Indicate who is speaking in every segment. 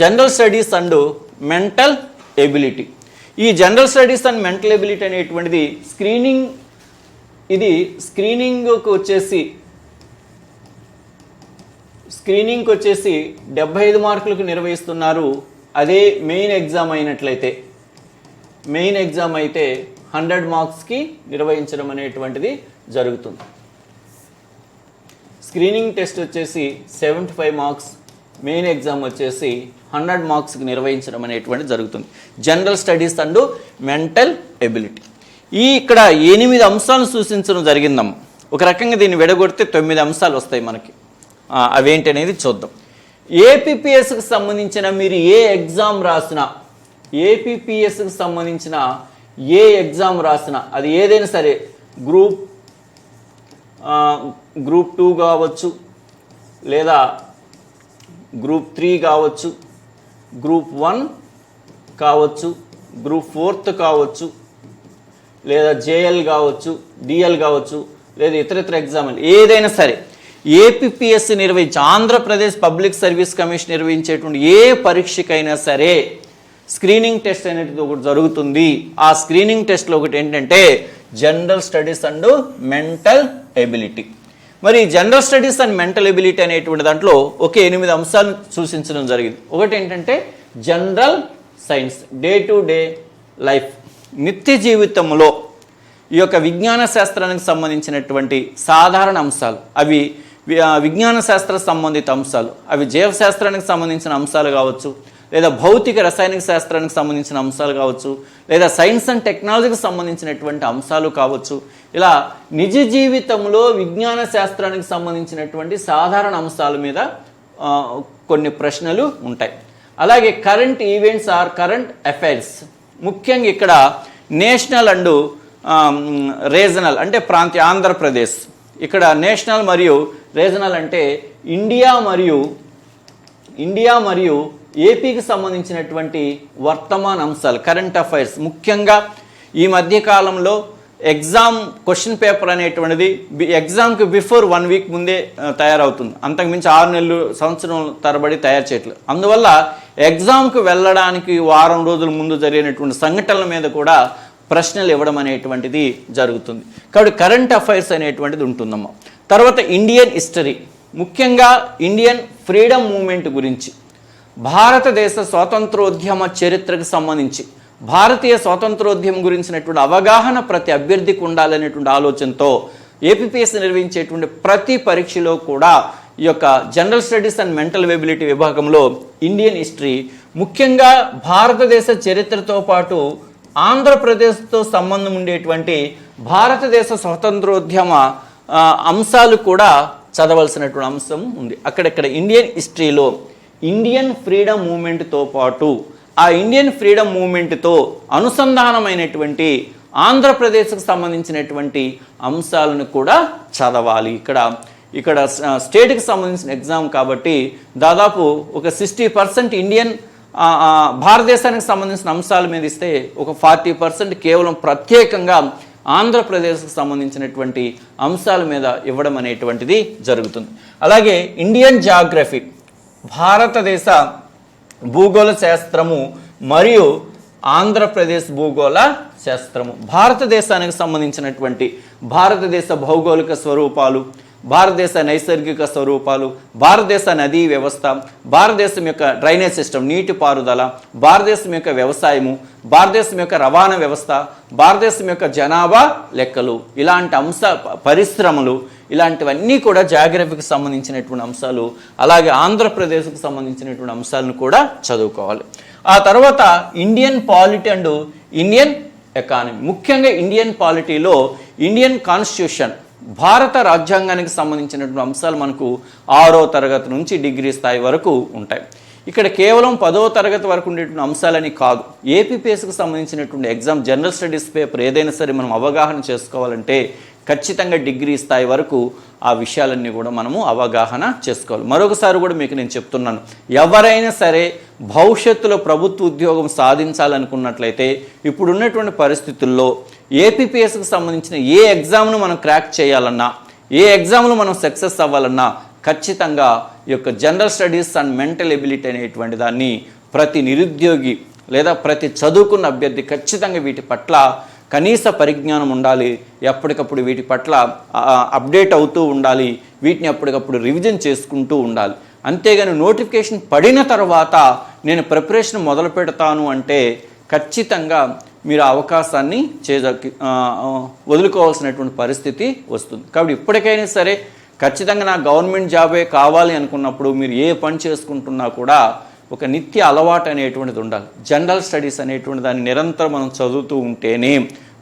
Speaker 1: General studies and mental ability ఈ general studies and mental ability అనేటువంటిది screening ఇది స్క్రీనింగ్కి వచ్చేసి స్క్రీనింగ్కి వచ్చేసి డెబ్బై ఐదు మార్కులకు నిర్వహిస్తున్నారు. అదే మెయిన్ ఎగ్జామ్ అయినట్లయితే మెయిన్ ఎగ్జామ్ అయితే హండ్రెడ్ మార్క్స్కి నిర్వహించడం అనేటువంటిది జరుగుతుంది. స్క్రీనింగ్ టెస్ట్ వచ్చేసి seventy five marks main exam వచ్చేసి హండ్రెడ్ మార్క్స్కి నిర్వహించడం అనేటువంటి జరుగుతుంది. General studies and mental ability. ఈ ఇక్కడ ఎనిమిది అంశాలను సూచించడం జరిగిందమ్మ. ఒక రకంగా దీన్ని విడగొడితే తొమ్మిది అంశాలు వస్తాయి మనకి. అవేంటి అనేది చూద్దాం. ఏపీపీఎస్కి సంబంధించిన మీరు ఏ ఎగ్జామ్ రాసినా ఏపీపీఎస్కి సంబంధించిన ఏ ఎగ్జామ్ రాసినా అది ఏదైనా సరే గ్రూప్ గ్రూప్ టూ కావచ్చు లేదా గ్రూప్ త్రీ కావచ్చు గ్రూప్ వన్ కావచ్చు గ్రూప్ ఫోర్త్ కావచ్చు లేదా జేఎల్ కావచ్చు డిఎల్ కావచ్చు లేదా ఇతర ఇతర ఎగ్జామ్లు ఏదైనా సరే. ఏపీఎస్సి నిర్వహించి ఆంధ్రప్రదేశ్ పబ్లిక్ సర్వీస్ కమిషన్ నిర్వహించేటువంటి ఏ పరీక్షకైనా సరే స్క్రీనింగ్ టెస్ట్ అనేది ఒకటి జరుగుతుంది. ఆ స్క్రీనింగ్ టెస్ట్లో ఒకటి ఏంటంటే general studies and mental ability. మరి general studies and mental ability అనేటువంటి దాంట్లో ఒక ఎనిమిది అంశాలను సూచించడం జరిగింది. ఒకటి ఏంటంటే general science day to day life నిత్య జీవితంలో ఈ యొక్క విజ్ఞాన శాస్త్రానికి సంబంధించినటువంటి సాధారణ అంశాలు. అవి విజ్ఞాన శాస్త్ర సంబంధిత అంశాలు. అవి జీవశాస్త్రానికి సంబంధించిన అంశాలు కావచ్చు లేదా భౌతిక రసాయనిక శాస్త్రానికి సంబంధించిన అంశాలు కావచ్చు లేదా సైన్స్ అండ్ టెక్నాలజీకి సంబంధించినటువంటి అంశాలు కావచ్చు. ఇలా నిజ జీవితంలో విజ్ఞాన శాస్త్రానికి సంబంధించినటువంటి సాధారణ అంశాల మీద కొన్ని ప్రశ్నలు ఉంటాయి. అలాగే current events or current affairs ముఖ్యంగా ఇక్కడ నేషనల్ అండ్ రీజనల్ అంటే ప్రాంతీయ ఆంధ్రప్రదేశ్. ఇక్కడ నేషనల్ మరియు రీజనల్ అంటే ఇండియా మరియు ఇండియా మరియు ఏపీకి సంబంధించినటువంటి వర్తమాన అంశాలు కరెంట్ అఫైర్స్ ముఖ్యంగా ఈ మధ్యకాలంలో ఎగ్జామ్ క్వశ్చన్ పేపర్ అనేటువంటిది ఎగ్జామ్కి బిఫోర్ వన్ వీక్ ముందే తయారవుతుంది. అంతకుమించి ఆరు నెలలు సంవత్సరం తరబడి తయారు చేయట్లేదు. అందువల్ల ఎగ్జామ్కి వెళ్ళడానికి వారం రోజుల ముందు జరిగినటువంటి సంఘటనల మీద కూడా ప్రశ్నలు ఇవ్వడం అనేటువంటిది జరుగుతుంది. కాబట్టి కరెంట్ అఫైర్స్ అనేటువంటిది ఉంటుందమ్మా. తర్వాత ఇండియన్ హిస్టరీ ముఖ్యంగా ఇండియన్ ఫ్రీడమ్ మూమెంట్ గురించి. భారతదేశ స్వాతంత్రోద్యమ చరిత్రకు సంబంధించి. భారతీయ స్వాతంత్రోద్యమం గురించినటువంటి అవగాహన ప్రతి అభ్యర్థికి ఉండాలనేటువంటి ఆలోచనతో ఏపీపీఎస్ నిర్వహించేటువంటి ప్రతి పరీక్షలో కూడా ఈ యొక్క general studies and mental ability విభాగంలో ఇండియన్ హిస్టరీ ముఖ్యంగా భారతదేశ చరిత్రతో పాటు ఆంధ్రప్రదేశ్తో సంబంధం ఉండేటువంటి భారతదేశ స్వతంత్రోద్యమ అంశాలు కూడా చదవలసినటువంటి అంశం ఉంది. అక్కడక్కడ ఇండియన్ హిస్టరీలో ఇండియన్ ఫ్రీడమ్ మూమెంట్తో పాటు ఆ ఇండియన్ ఫ్రీడమ్ మూమెంట్తో అనుసంధానమైనటువంటి ఆంధ్రప్రదేశ్కు సంబంధించినటువంటి అంశాలను కూడా చదవాలి. ఇక్కడ ఇక్కడ స్టేట్కి సంబంధించిన ఎగ్జామ్ కాబట్టి దాదాపు ఒక సిక్స్టీ పర్సెంట్ ఇండియన్ భారతదేశానికి సంబంధించిన అంశాల మీద ఇస్తే ఒక ఫార్టీ పర్సెంట్ కేవలం ప్రత్యేకంగా ఆంధ్రప్రదేశ్కి సంబంధించినటువంటి అంశాల మీద ఇవ్వడం అనేటువంటిది జరుగుతుంది. అలాగే ఇండియన్ జాగ్రఫీ భారతదేశ భూగోళ శాస్త్రము మరియు ఆంధ్రప్రదేశ్ భూగోళ శాస్త్రము. భారతదేశానికి సంబంధించినటువంటి భారతదేశ భౌగోళిక స్వరూపాలు భారతదేశ నైసర్గిక స్వరూపాలు భారతదేశ నదీ వ్యవస్థ భారతదేశం యొక్క డ్రైనేజ్ సిస్టమ్ నీటిపారుదల భారతదేశం యొక్క వ్యవసాయము భారతదేశం యొక్క రవాణా వ్యవస్థ భారతదేశం యొక్క జనాభా లెక్కలు. ఇలాంటి అంశ పరిశ్రమలు ఇలాంటివన్నీ కూడా జాగ్రఫీకి సంబంధించినటువంటి అంశాలు అలాగే ఆంధ్రప్రదేశ్కు సంబంధించినటువంటి అంశాలను కూడా చదువుకోవాలి. ఆ తర్వాత Indian polity and Indian economy. ముఖ్యంగా ఇండియన్ పాలిటీలో ఇండియన్ కాన్స్టిట్యూషన్ భారత రాజ్యాంగానికి సంబంధించినటువంటి అంశాలు మనకు ఆరో తరగతి నుంచి డిగ్రీ స్థాయి వరకు ఉంటాయి. ఇక్కడ కేవలం పదో తరగతి వరకు ఉండేటువంటి అంశాలని కాదు. ఏపీపీఎస్కి సంబంధించినటువంటి ఎగ్జామ్ జనరల్ స్టడీస్ పేపర్ ఏదైనా సరే మనం అవగాహన చేసుకోవాలంటే ఖచ్చితంగా డిగ్రీ స్థాయి వరకు ఆ విషయాలన్నీ కూడా మనము అవగాహన చేసుకోవాలి. మరొకసారి కూడా మీకు నేను చెప్తున్నాను. ఎవరైనా సరే భవిష్యత్తులో ప్రభుత్వ ఉద్యోగం సాధించాలనుకున్నట్లయితే ఇప్పుడున్నటువంటి పరిస్థితుల్లో ఏపీపీఎస్కి సంబంధించిన ఏ ఎగ్జామ్ను మనం క్రాక్ చేయాలన్నా ఏ ఎగ్జామ్లో మనం సక్సెస్ అవ్వాలన్నా ఖచ్చితంగా ఈ యొక్క general studies and mental ability అనేటువంటి దాన్ని ప్రతి నిరుద్యోగి లేదా ప్రతి చదువుకున్న అభ్యర్థి ఖచ్చితంగా వీటి పట్ల కనీస పరిజ్ఞానం ఉండాలి ఎప్పటికప్పుడు వీటి పట్ల అప్డేట్ అవుతూ ఉండాలి వీటిని ఎప్పటికప్పుడు రివిజన్ చేసుకుంటూ ఉండాలి. అంతేగాని నోటిఫికేషన్ పడిన తర్వాత నేను ప్రిపరేషన్ మొదలు పెడతాను అంటే ఖచ్చితంగా మీరు ఆ అవకాశాన్ని చేజ వదులుకోవాల్సినటువంటి పరిస్థితి వస్తుంది. కాబట్టి ఇప్పటికైనా సరే ఖచ్చితంగా నాకు గవర్నమెంట్ జాబే కావాలి అనుకున్నప్పుడు మీరు ఏ పని చేసుకుంటున్నా కూడా ఒక నిత్య అలవాటు అనేటువంటిది ఉండాలి. జనరల్ స్టడీస్ అనేటువంటి దాన్ని నిరంతరం మనం చదువుతూ ఉంటేనే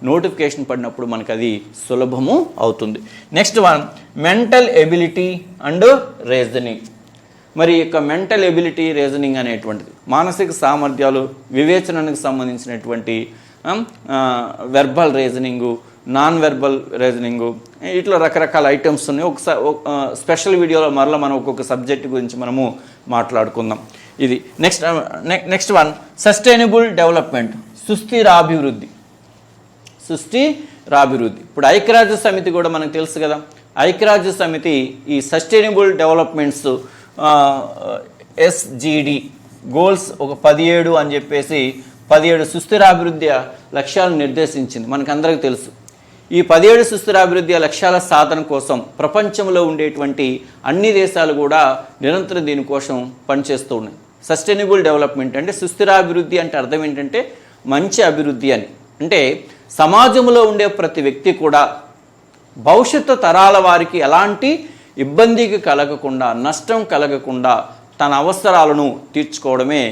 Speaker 1: నోటిఫికేషన్ పడినప్పుడు మనకు అది సులభము అవుతుంది. Next one mental ability and reasoning మరి యొక్క మెంటల్ ఎబిలిటీ రీజనింగ్ అనేటువంటిది మానసిక సామర్థ్యాలు వివేచనకు సంబంధించినటువంటి verbal reasoning non verbal reasoning ఇట్లా రకరకాల ఐటమ్స్ ఉన్నాయి. ఒకసారి స్పెషల్ వీడియోలో మరలా మనం ఒక్కొక్క సబ్జెక్ట్ గురించి మనము మాట్లాడుకుందాం. ఇది next next one sustainable development సుస్థిరాభివృద్ధి. సృష్టి అభివృద్ధి ఇప్పుడు ఐక్యరాజ్య సమితి కూడా మనకు తెలుసు కదా. ఐక్యరాజ్య సమితి ఈ సస్టైనబుల్ డెవలప్మెంట్స్ ఎస్జిడి గోల్స్ ఒక పదిహేడు అని చెప్పేసి పదిహేడు సుస్థిరాభివృద్ధి లక్ష్యాలను నిర్దేశించింది. మనకందరికీ తెలుసు. ఈ పదిహేడు సుస్థిరాభివృద్ధి లక్ష్యాల సాధన కోసం ప్రపంచంలో ఉండేటువంటి అన్ని దేశాలు కూడా నిరంతరం దీనికోసం పనిచేస్తూ ఉన్నాయి. సస్టైనబుల్ డెవలప్మెంట్ అంటే సుస్థిరాభివృద్ధి అంటే అర్థం ఏంటంటే మంచి అభివృద్ధి అని. అంటే సమాజంలో ఉండే ప్రతి వ్యక్తి కూడా భవిష్యత్తు తరాల వారికి ఎలాంటి ఇబ్బందికి కలగకుండా నష్టం కలగకుండా తన అవసరాలను తీర్చుకోవడమే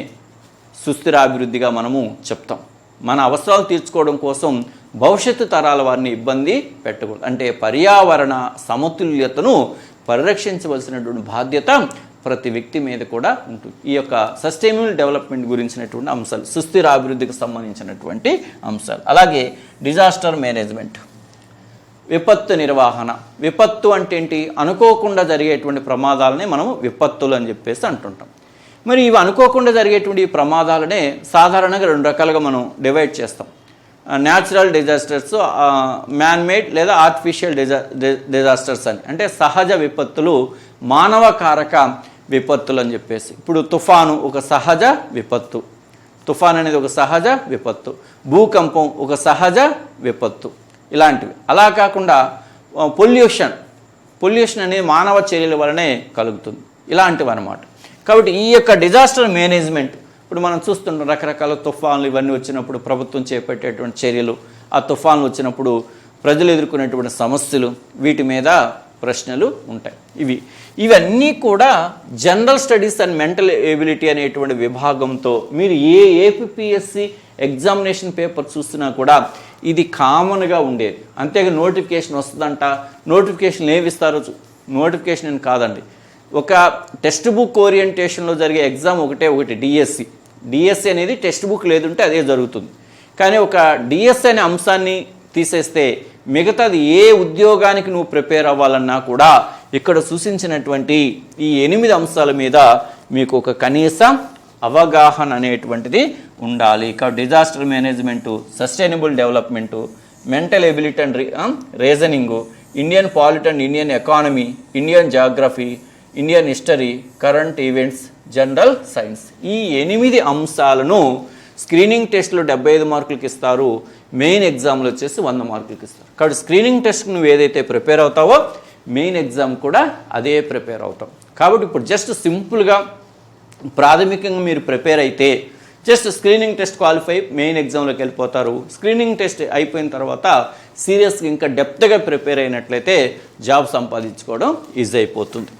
Speaker 1: సుస్థిరాభివృద్ధిగా మనము చెప్తాం. మన అవసరాలు తీర్చుకోవడం కోసం భవిష్యత్తు తరాల వారిని ఇబ్బంది పెట్టకూడదు. అంటే పర్యావరణ సమతుల్యతను పరిరక్షించవలసినటువంటి బాధ్యత ప్రతి వ్యక్తి మీద కూడా ఉంటుంది. ఈ యొక్క సస్టైనబుల్ డెవలప్మెంట్ గురించినటువంటి అంశాలు సుస్థిర అభివృద్ధికి సంబంధించినటువంటి అంశాలు. అలాగే డిజాస్టర్ మేనేజ్మెంట్ విపత్తు నిర్వహణ. విపత్తు అంటే ఏంటి? అనుకోకుండా జరిగేటువంటి ప్రమాదాలనే మనం విపత్తులు అని చెప్పేసి అంటుంటాం. మరి ఇవి అనుకోకుండా జరిగేటువంటి ప్రమాదాలనే సాధారణంగా రెండు రకాలుగా మనం డివైడ్ చేస్తాం. న్యాచురల్ డిజాస్టర్స్ మ్యాన్మేడ్ లేదా ఆర్టిఫిషియల్ డిజా డిజాస్టర్స్ అని. అంటే సహజ విపత్తులు మానవ కారక విపత్తులు అని చెప్పేసి. ఇప్పుడు తుఫాను ఒక సహజ విపత్తు. తుఫాన్ అనేది ఒక సహజ విపత్తు. భూకంపం ఒక సహజ విపత్తు. ఇలాంటివి. అలా కాకుండా పొల్యూషన్. పొల్యూషన్ అనేది మానవ చర్యల వలనే కలుగుతుంది. ఇలాంటివి అనమాట కాబట్టి ఈ యొక్క డిజాస్టర్ మేనేజ్మెంట్ ఇప్పుడు మనం చూస్తుంటాం రకరకాల తుఫాన్లు ఇవన్నీ వచ్చినప్పుడు ప్రభుత్వం చేపట్టేటువంటి చర్యలు ఆ తుఫాన్లు వచ్చినప్పుడు ప్రజలు ఎదుర్కొనేటువంటి సమస్యలు వీటి మీద ప్రశ్నలు ఉంటాయి. ఇవి ఇవన్నీ కూడా general studies and mental ability అనేటువంటి విభాగంతో మీరు ఏ ఏపీఎస్సి ఎగ్జామినేషన్ పేపర్ చూసినా కూడా ఇది కామన్గా ఉండేది. అంతేగా నోటిఫికేషన్ వస్తుందంట నోటిఫికేషన్ ఏమి ఇస్తారో నోటిఫికేషన్ అని కాదండి. ఒక టెక్స్ట్ బుక్ ఓరియంటేషన్లో జరిగే ఎగ్జామ్ ఒకటే ఒకటి డిఎస్సి డిఎస్సి అనేది టెక్స్ట్ బుక్ లేదుంటే అదే జరుగుతుంది. కానీ ఒక డిఎస్సి అనే అంశాన్ని తీసేస్తే మిగతాది ఏ ఉద్యోగానికి నువ్వు ప్రిపేర్ అవ్వాలన్నా కూడా ఇక్కడ సూచించినటువంటి ఈ ఎనిమిది అంశాల మీద మీకు ఒక కనీస అవగాహన అనేటువంటిది ఉండాలి. ఇక disaster management sustainable development mental ability and reasoning Indian polity and Indian economy Indian geography Indian history current events general science. ఈ ఎనిమిది అంశాలను స్క్రీనింగ్ టెస్ట్లో డెబ్బై ఐదు మార్కులకి ఇస్తారు. మెయిన్ ఎగ్జామ్లో వచ్చేసి వంద మార్కులకి ఇస్తారు. కాబట్టి స్క్రీనింగ్ టెస్ట్ నువ్వు ఏదైతే ప్రిపేర్ అవుతావో మెయిన్ ఎగ్జామ్ కూడా అదే ప్రిపేర్ అవుతావు. కాబట్టి ఇప్పుడు జస్ట్ సింపుల్గా ప్రాథమికంగా మీరు ప్రిపేర్ అయితే just screening test qualify main ఎగ్జామ్లోకి వెళ్ళిపోతారు. స్క్రీనింగ్ టెస్ట్ అయిపోయిన తర్వాత సీరియస్గా ఇంకా డెప్త్గా ప్రిపేర్ అయినట్లయితే జాబ్ సంపాదించుకోవడం ఈజీ అయిపోతుంది.